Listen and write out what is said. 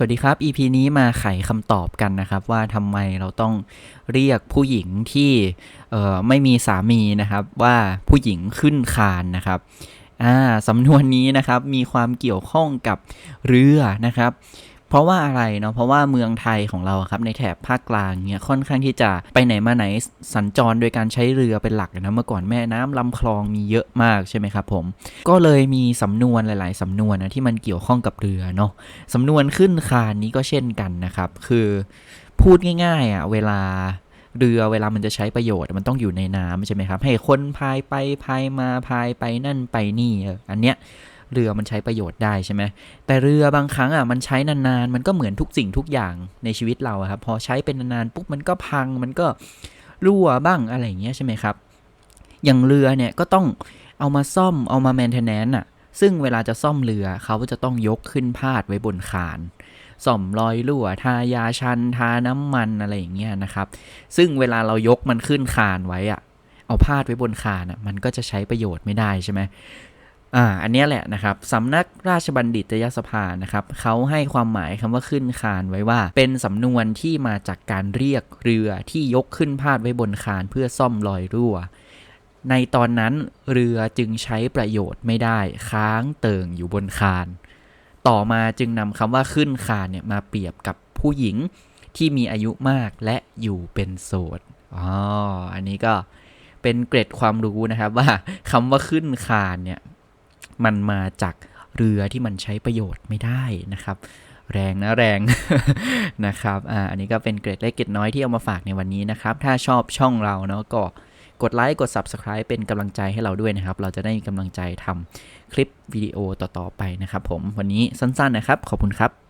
สวัสดีครับ EP นี้มาไขคำตอบกันนะครับ ว่าทำไมเราต้องเรียกผู้หญิงที่เออไม่มีสามีนะครับ ว่าผู้หญิงขึ้นคานนะครับอ่าสำนวนนี้นะครับมีความเกี่ยวข้องกับเรือนะครับ เพราะว่าอะไรเนาะเพราะว่าเมืองไทยของเราครับในแถบภาคกลางเนี่ยค่อนข้างที่จะไปไหนมาไหนสัญจรโดยการใช้เรือเป็นหลักนะเมื่อก่อนแม่น้ำลำคลองมีเยอะมากใช่ไหมครับผม ก็เลยมีสำนวนหลาย ๆ สำนวนนะที่มันเกี่ยวข้องกับเรือเนาะสำนวนขึ้นคานนี้ก็เช่นกันนะครับ คือพูดง่าย ๆอะเวลาเรือเวลามันจะใช้ประโยชน์มันต้องอยู่ในน้ำใช่ไหมครับ ให้คนพายไปพายมาพายไปนั่นไปนี่อันเนี้ย เรือมันใช้ประโยชน์ได้ใช่ไหมแต่เรือบางครั้งอะมันใช้นานๆ มันก็เหมือนทุกสิ่งทุกอย่างในชีวิตเราครับพอใช้เป็นนานๆปุ๊บมันก็พังมันก็รั่วบ้างอะไรอย่างเงี้ยใช่ไหมครับ อย่างเรือเนี่ยก็ต้องเอามาซ่อมเอามาแมนเทนแนนอะซึ่งเวลาจะซ่อมเรือเขาจะต้องยกขึ้นพาดไว้บนคานซ่อมรอยรั่ว ทายาชัน ทาน้ำมันอะไรอย่างเงี้ยนะครับ ซึ่งเวลาเรายกมันขึ้นคานไว้อะเอาพาดไว้บนคานอะมันก็จะใช้ประโยชน์ไม่ได้ใช่ไหม อ่าอันนี้แหละนะครับสำนักราชบัณฑิตยสภานะครับเขาให้ความหมายคำว่าขึ้นคานไว้ว่า เป็นสำนวนที่มาจากการเรียกเรือที่ยกขึ้นพาดไว้บนคานเพื่อซ่อมรอยรั่ว ในตอนนั้นเรือจึงใช้ประโยชน์ไม่ได้ค้างเติ่งอยู่บนคาน ต่อมาจึงนำคำว่าขึ้นคานเนี่ยมาเปรียบกับผู้หญิงที่มีอายุมากและอยู่เป็นโสดอ๋ออันนี้ก็เป็นเกร็ดความรู้นะครับว่าคำว่าขึ้นคานเนี่ย มันมาจากเรือที่มันใช้ประโยชน์ไม่ได้นะครับ แรงนะแรงนะครับอ่าอันนี้ก็เป็นเกร็ดเล็กเกร็ดน้อยที่เอามาฝากในวันนี้นะครับ ถ้าชอบช่องเราเนาะก็กดไลค์กด Subscribe เป็นกำลังใจให้เราด้วยนะครับ เราจะได้มีกำลังใจทำคลิปวิดีโอต่อๆไปนะครับผมวันนี้สั้นๆนะครับ ขอบคุณครับ